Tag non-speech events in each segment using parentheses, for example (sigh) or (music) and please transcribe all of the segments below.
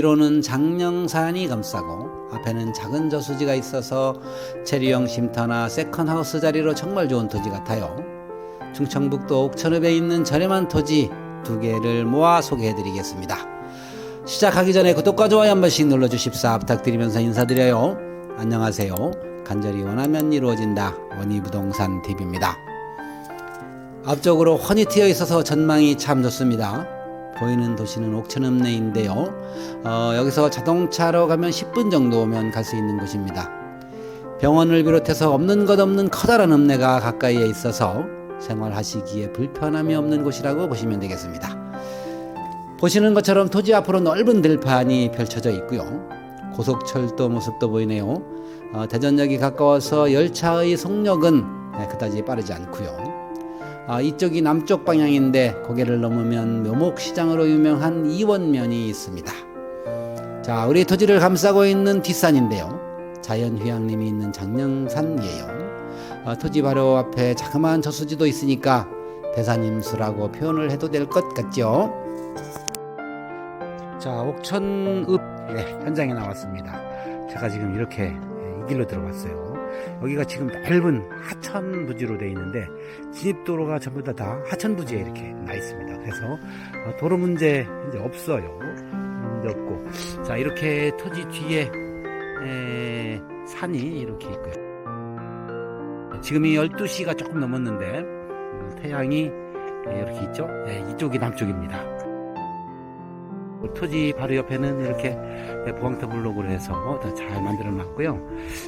뒤로는 장령산이 감싸고 앞에는 작은 저수지가 있어서 체리형 쉼터나 세컨하우스 자리로 정말 좋은 토지 같아요. 충청북도 옥천읍에 있는 저렴한 토지 두 개를 모아 소개해드리겠습니다. 시작하기 전에 구독과 좋아요 한 번씩 눌러주십사 부탁드리면서 인사드려요. 안녕하세요. 간절히 원하면 이루어진다. 원희부동산 TV입니다. 앞쪽으로 훤히 트여 있어서 전망이 참 좋습니다. 보이는 도시는 옥천읍 내인데요. 어, 여기서 자동차로 가면 10분 정도 오면 갈 수 있는 곳입니다. 병원을 비롯해서 없는 것 없는 커다란 읍내가 가까이에 있어서 생활하시기에 불편함이 없는 곳이라고 보시면 되겠습니다. 보시는 것처럼 토지 앞으로 넓은 들판이 펼쳐져 있고요. 고속철도 모습도 보이네요. 어, 대전역이 가까워서 열차의 속력은 네, 그다지 빠르지 않고요. 아, 이쪽이 남쪽 방향인데 고개를 넘으면 묘목시장으로 유명한 이원면이 있습니다. 자, 우리 토지를 감싸고 있는 뒷산인데요. 자연휴양림이 있는 장령산이에요. 아, 토지 바로 앞에 자그마한 저수지도 있으니까 대산임수라고 표현을 해도 될 것 같죠? 자, 옥천읍 네, 현장에 나왔습니다. 제가 지금 이렇게 이 길로 들어왔어요. 여기가 지금 넓은 하천 부지로 되어 있는데 진입도로가 전부 다, 다 하천 부지에 이렇게 나 있습니다. 그래서 어, 도로 문제 이제 없어요. 문제 없고 자 이렇게 토지 뒤에 에, 산이 이렇게 있고요. 지금이 12시가 조금 넘었는데 음, 태양이 예, 이렇게 있죠. 네, 이쪽이 남쪽입니다. 토지 바로 옆에는 이렇게 보강타 블록으로 해서 다잘 만들어 놨고요.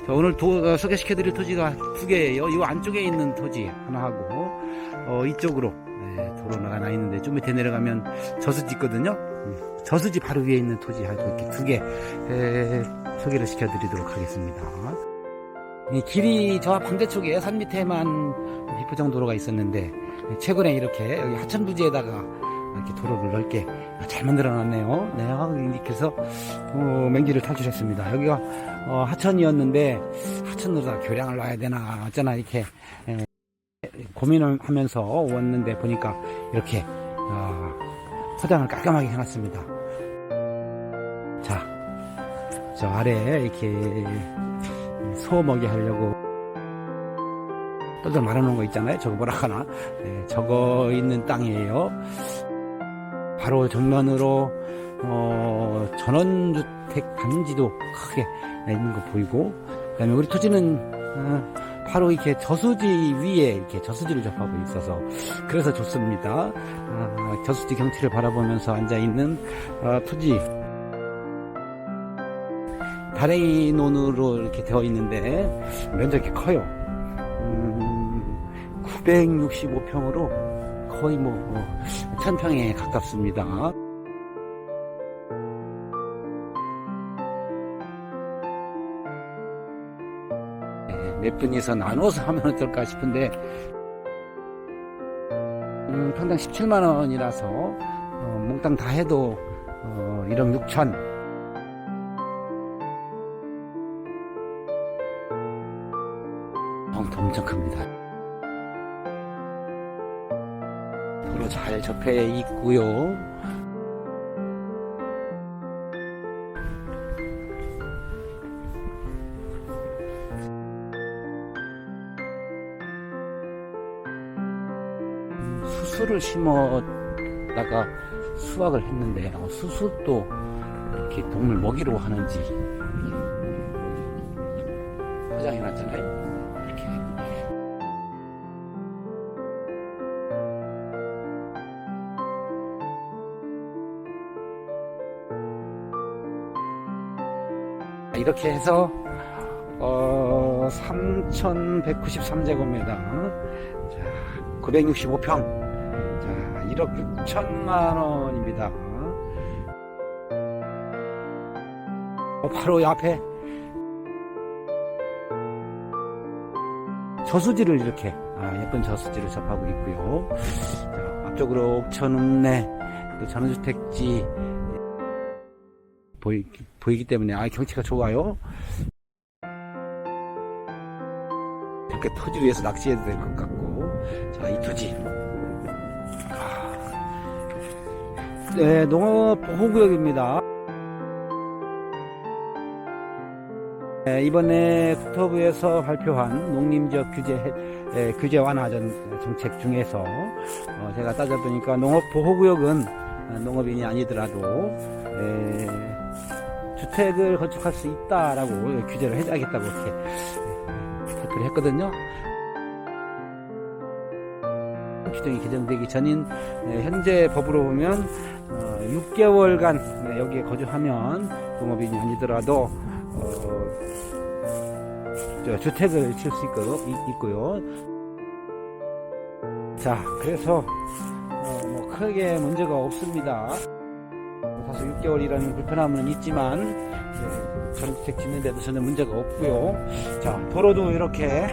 자, 오늘 도, 어, 소개시켜 드릴 토지가 두 개예요. 이 안쪽에 있는 토지 하나 하고 어, 이쪽으로 네, 도로가 나 있는데 좀 밑에 내려가면 저수지 있거든요. 음, 저수지 바로 위에 있는 토지 이렇게 두 개 소개를 시켜 드리도록 하겠습니다. 이 길이 저 반대쪽에 산 밑에만 비포장 도로가 있었는데 최근에 이렇게 여기 하천 부지에다가 이렇게 도로를 넓게 잘 만들어 놨네요. 네, 해서 어, 맹지를 탈출했습니다. 여기가 어, 하천이었는데 하천으로 다 교량을 놔야 되나 어쩌나 이렇게 에, 고민을 하면서 왔는데 보니까 이렇게 어, 포장을 깔끔하게 해놨습니다. 자, 저 아래 이렇게 소 먹이 하려고 떠들 말아놓은 거 있잖아요. 저거 뭐라 하나? 네, 저거 있는 땅이에요. 바로 정면으로 어, 전원주택 단지도 크게 있는 거 보이고 그다음에 우리 토지는 어, 바로 이렇게 저수지 위에 이렇게 저수지를 접하고 있어서 그래서 좋습니다. 어, 저수지 경치를 바라보면서 앉아 있는 어, 토지 다랭이 논으로 이렇게 되어 있는데 면적이 커요. 음, 965평으로 거의 뭐 천평에 가깝습니다. 네, 몇 분이서 나눠서 하면 어떨까 싶은데 음, 평당 17만 원이라서 어, 몽땅 다 해도 어, 1억 6천 엄청 큽니다. 잘 접해 있고요. 음, 수수를 심었다가 수확을 했는데 어, 수수도 이렇게 동물 먹이로 하는지 이렇게 해서 어, 3,193제곱미터 자, 965평 자, 1억 6천만 원입니다. 어, 바로 이 앞에 저수지를 이렇게 아, 예쁜 저수지를 접하고 있고요. 자, 앞쪽으로 옥천읍내 또 전원주택지 보이, 보이기 때문에 아 경치가 좋아요. 이렇게 토지 위에서 낚시해도 될 것 같고 자 이 토지 아. 네 농업 보호구역입니다. 네, 이번에 국토부에서 발표한 농림지역 규제 예, 규제 완화 정책 중에서 어, 제가 따져보니까 농업 보호구역은 농업인이 아니더라도 에, 주택을 건축할 수 있다라고 규제를 해야겠다고 이렇게 에, 발표를 했거든요. 규정이 개정되기 전인 에, 현재 법으로 보면 어, 6개월간 네, 여기에 거주하면 농업인이 아니더라도 어, 저 주택을 지을 수 있고, 요 자, 그래서 어, 뭐 크게 문제가 없습니다. 사실 6개월이라는 불편함은 있지만 네, 전주택 짓는데도 전혀 문제가 없고요. 자, 도로도 이렇게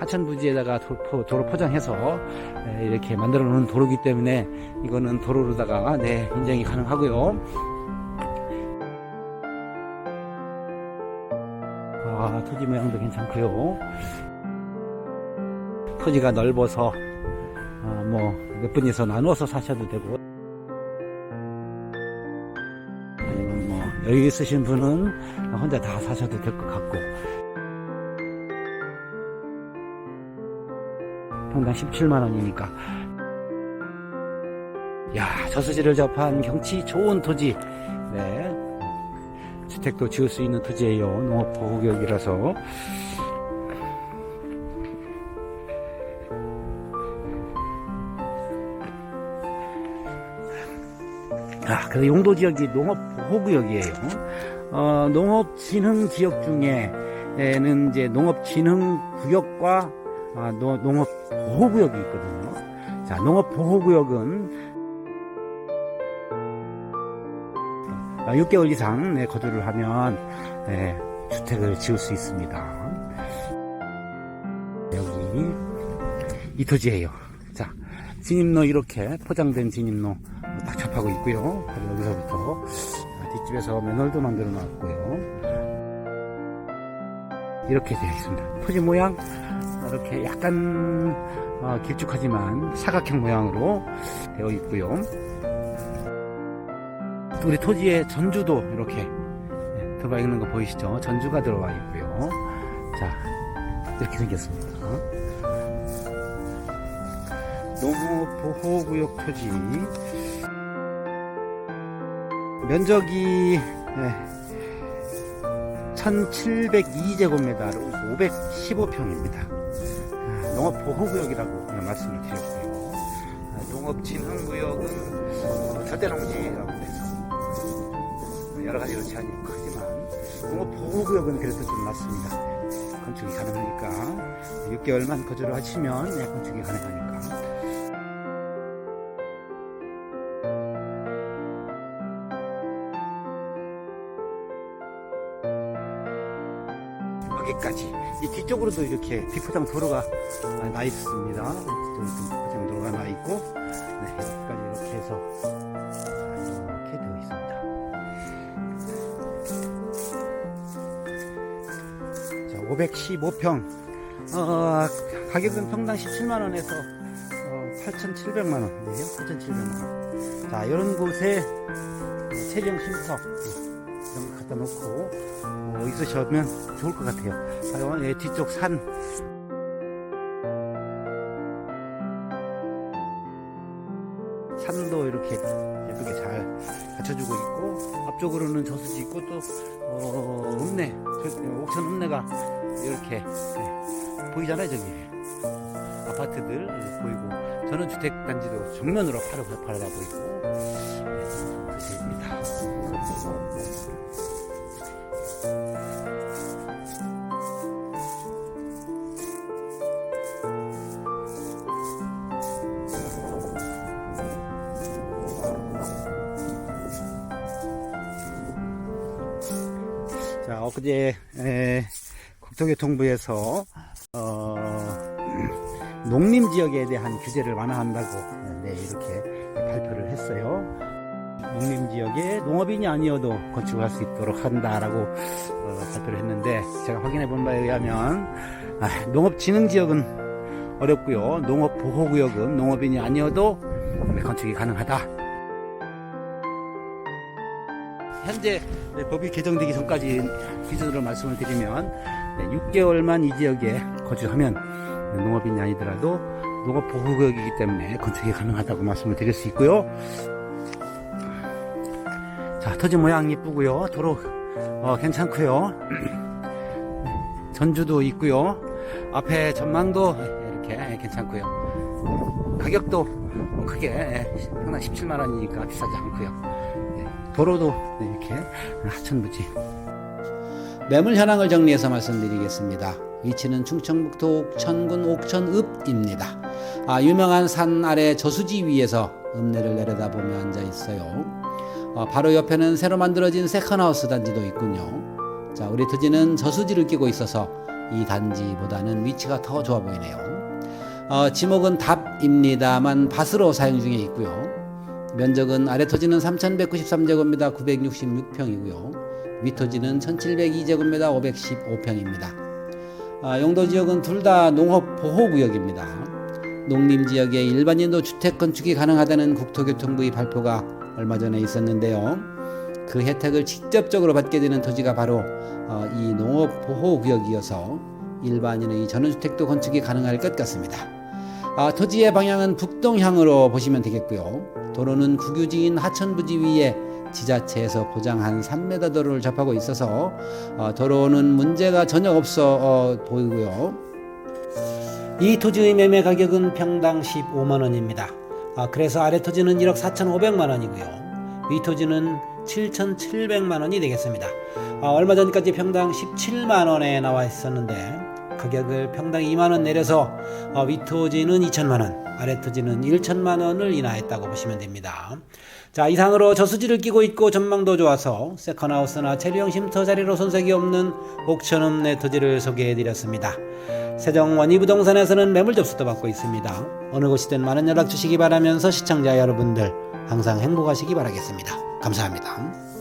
하천 부지에다가 도, 도로 포장해서 네, 이렇게 만들어 놓은 도로기 때문에 이거는 도로로다가 네, 인정이 가능하고요. 아, 토지 모양도 괜찮고요. 토지가 넓어서 아, 뭐 몇 분이서 나누어서 사셔도 되고. 아니면 뭐 여유 있으신 분은 혼자 다 사셔도 될 것 같고. 평당 17만 원이니까. 야 저수지를 접한 경치 좋은 토지. 네. 주택도 지을 수 있는 토지예요. 농업 보호구역이라서. 아, 그래서 용도 지역이 농업 보호 구역이에요. 어, 농업 진흥 지역 중에는 이제 농업 진흥 구역과 아, 노- 농업 보호 구역이 있거든요. 자, 농업 보호 구역은 6개월 이상 네, 거주를 하면 네, 주택을 지을 수 있습니다. 여기 이 토지예요. 자, 진입로 이렇게 포장된 진입로 딱 접하고 있고요. 바로 여기서부터 뒷집에서 맨홀도 만들어 놨고요. 이렇게 되어 있습니다. 토지 모양 이렇게 약간 어, 길쭉하지만 사각형 모양으로 되어 있고요. 우리 토지에 전주도 이렇게 네, 들어가 있는 거 보이시죠? 전주가 들어와 있고요. 자, 이렇게 생겼습니다. 농업 보호구역 토지. 면적이 1702제곱미터로 515평입니다. 농업보호구역이라고 말씀을 드렸고요. 아, 농업진흥구역은 어, 절대농지라고 해서 여러 가지로 제한이 크지만 농업 보호구역은 그래도 좀 낮습니다. 건축이 가능하니까 6개월만 거주를 하시면 네, 건축이 가능하니까. 여기까지 이 뒤쪽으로도 이렇게 비포장 도로가 나 있습니다. 비포장 도로가 나 있고 네, 여기까지 이렇게 해서 이렇게 되어 있습니다. 자, 515평. 어, 가격은 평당 17만 원에서 어, 8,700만 원이에요. 8,700만 원. 자, 이런 곳에 쉼터 이런 거 갖다 놓고 어, 있으시면 좋을 것 같아요. 과연 예, 뒤쪽 산 산도 이렇게 예쁘게 잘 갖춰주고 있고 앞쪽으로는 저수지 있고 또 어, 읍내 옥천 읍내가 이렇게 네, 보이잖아요 저기 아파트들 보이고 저는 주택 단지도 정면으로 바로 바라다 보이고 네, 도시입니다. 엊그제 에, 국토교통부에서 어, 농림 지역에 대한 규제를 완화한다고 네, 이렇게 발표를 했어요. 농림 지역에 농업인이 아니어도 건축할 수 있도록 한다라고 어, 발표를 했는데 제가 확인해 본 바에 의하면 아, 농업진흥 지역은 어렵고요. 농업 보호구역은 농업인이 아니어도 건축이 가능하다. 현재 네, 법이 개정되기 전까지 기준으로 말씀을 드리면 6개월만 이 지역에 거주하면 농업인이 아니더라도 농업 보호구역이기 때문에 건축이 가능하다고 말씀을 드릴 수 있고요. 자, 토지 모양 이쁘고요. 도로 어, 괜찮고요. (clears throat) 전주도 있고요. 앞에 전망도 이렇게 괜찮고요. 가격도 뭐 크게 평당 17만 원이니까 비싸지 않고요. 네, 도로도 네, 이렇게 하천부지. 매물 현황을 정리해서 말씀드리겠습니다. 위치는 충청북도 옥천군 옥천읍입니다. 아, 유명한 산 아래 저수지 위에서 읍내를 내려다보며 앉아 있어요. 어, 바로 옆에는 새로 만들어진 세컨하우스 단지도 있군요. 자, 우리 토지는 저수지를 끼고 있어서 이 단지보다는 위치가 더 좋아 보이네요. 어, 지목은 답입니다만 밭으로 사용 중에 있고요. 면적은 아래 토지는 3,193제곱미터 966평이고요. 위 토지는 1,702제곱미터 515평입니다. 아, 용도 지역은 둘 다 농업 보호 구역입니다. 농림 지역에 일반인도 주택 건축이 가능하다는 국토교통부의 발표가 얼마 전에 있었는데요. 그 혜택을 직접적으로 받게 되는 토지가 바로 어, 이 농업 보호 구역이어서 일반인의 전원주택도 건축이 가능할 것 같습니다. 아, 토지의 방향은 북동향으로 보시면 되겠고요. 도로는 국유지인 하천부지 위에 지자체에서 보장한 3m 도로를 접하고 있어서 어, 도로는 문제가 전혀 없어 어, 보이고요. 이 토지의 매매 가격은 평당 15만 원입니다. 아, 그래서 아래 토지는 1억 4,500만 원이고요. 위 토지는 7,700만 원이 되겠습니다. 아, 얼마 전까지 평당 17만 원에 나와 있었는데 가격을 평당 2만 원 내려서 어, 위 토지는 2천만 원, 아래 토지는 1천만 원을 인하했다고 보시면 됩니다. 자 이상으로 저수지를 끼고 있고 전망도 좋아서 세컨하우스나 체류형 쉼터 자리로 손색이 없는 옥천읍 내 토지를 소개해드렸습니다. 세정 원희부동산에서는 매물 접수도 받고 있습니다. 어느 곳이든 많은 연락 주시기 바라면서 시청자 여러분들 항상 행복하시기 바라겠습니다. 감사합니다.